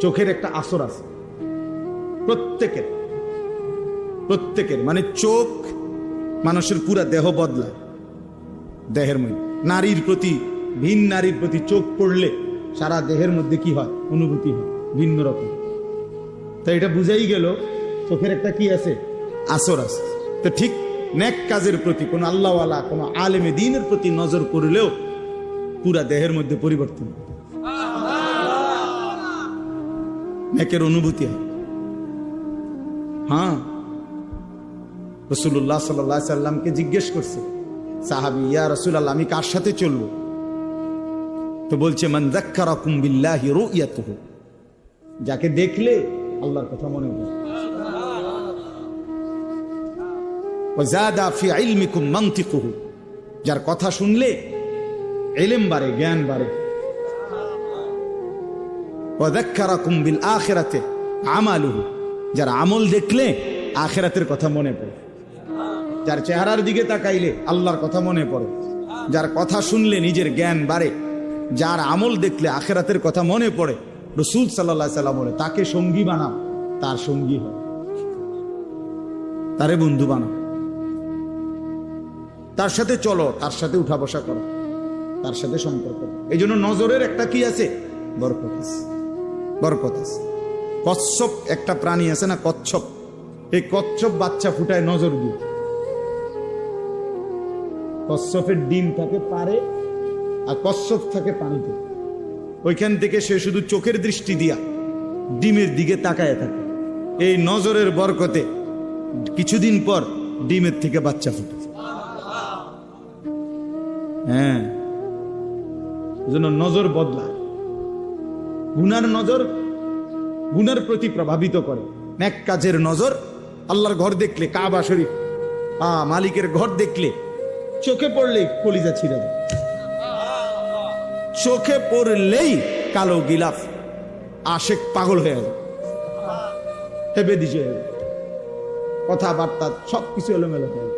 চোখের একটা আসর আছে। প্রত্যেকের প্রত্যেকের মানে চোখ মানুষের পুরা দেহ বদলায়। দেহের মধ্যে। নারীর প্রতি, ভিন নারীর প্রতি চোখ পড়লে সারা দেহের মধ্যে কি হয়? অনুভূতি হয়, ভিন্ন রকম। তো এটা বুঝাই গেল, চোখের একটা কি আছে? আসর আছে। তো ঠিক নেক কাজের প্রতি, কোনো আল্লাহওয়ালা, কোনো আলেমে দিনের প্রতি নজর করলেও পুরা দেহের মধ্যে পরিবর্তন নেকের অনুভূতি হয়। হ্যাঁ রসুল্লাহ সাল্লাহ সাল্লামকে জিজ্ঞেস করছে, সাহাবি, ইয়া রসুল আল্লাহ আমি কার সাথে চলবো? তো বলছে, মান যাক্কারাকুম বিল্লাহি রুইয়াতুহু। যাকে দেখলে আল্লাহর কথা মনে পড়ে। যার কথা শুনলে এলেম বাড়ে, জ্ঞান বাড়ে। ওয়াযাক্কারাকুম বিল আখিরাতে আমালুহু। যার আমল দেখলে আখিরাতের কথা মনে পড়ে। যার চেহারার দিকে তাকাইলে আল্লাহর কথা মনে পড়ে। যার কথা শুনলে নিজের জ্ঞান বাড়ে। যার আমল দেখলে আখেরাতের কথা মনে পড়ে, রসুল সাল্লাহ সাল্লাম বলে, তাকে সঙ্গী বানাও, তার সঙ্গী হয়। তারে বন্ধু বানাও। তার সাথে চলো, তার সাথে উঠা বসা করো, তার সাথে সম্পর্ক এই জন্য নজরের একটা কি আছে? বরকত আছে। বরকত আছে। কচ্ছপ একটা প্রাণী আছে না কচ্ছপ? এই কচ্ছপ বাচ্চা ফুটায় নজর দিয়ে। কচ্ছপের ডিম থাকে পারে আর কচ্ছপ থাকে পানিতে। ওইখান থেকে সে শুধু চোখের দৃষ্টি দিয়া ডিমের দিকে তাকায় থাকে। এই নজরের বরকতে কিছুদিন পর ডিমের থেকে বাচ্চা ফুটে। হ্যাঁ জন্য নজর বদলায়। গুনার নজর গুনার প্রতি প্রভাবিত করে। ন্যাক কাজের নজর আল্লাহর ঘর দেখলে কাবা শরীফ আ মালিকের ঘর দেখলে চোখে পড়লেই কলিজা ছিঁড়ে যায়। চোখে পড়লেই কালো গিলাফ আশেক পাগল হয়ে যায়। হেবে দিছে কথাবার্তা সব কিছু এলোমেলো হয়ে।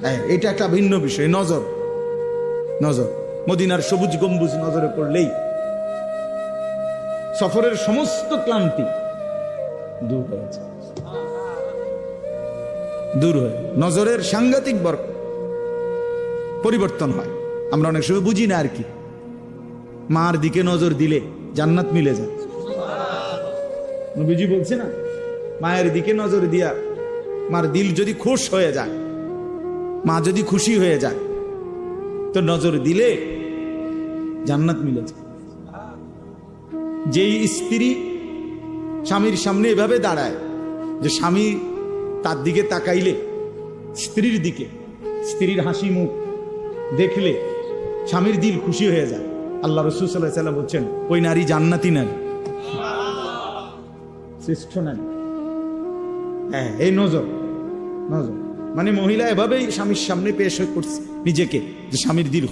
হ্যাঁ, এটা একটা ভিন্ন বিষয় নজর। নজর। মদিনার সবুজ গম্বুজ নজরে পড়লেই সফরের সমস্ত ক্লান্তি দূর হয়েছে দূর হয়ে নজরের সাংঘাতিক বর পরিবর্তন হয়। আমরা অনেক সময় বুঝি না আর কি। মার দিকে নজর দিলে জান্নাত মিলে যায়। নবীজি বলছে না, মায়ের দিকে নজর দিয়া মার দিল যদি খুশ হয়ে যায়, মা যদি খুশি হয়ে যায়, তো নজর দিলে জান্নাত মিলে যায় যেই স্ত্রী স্বামীর সামনে এভাবে দাঁড়ায় যে স্বামী তার দিকে তাকাইলে, স্ত্রীর দিকে, স্ত্রীর হাসি মুখ দেখলে স্বামীর দিল খুশি হয়ে যায়। আল্লাহ রসুল সাল্লাহ সাল্লাম বলছেন, ওই নারী জান্নাতি নারী। শ্রেষ্ঠ নারী। হ্যাঁ এই নজর নজর। মানে মহিলা এভাবেই স্বামীর সামনে পেশ হয়ে করছে নিজেকে, যে স্বামীর দিল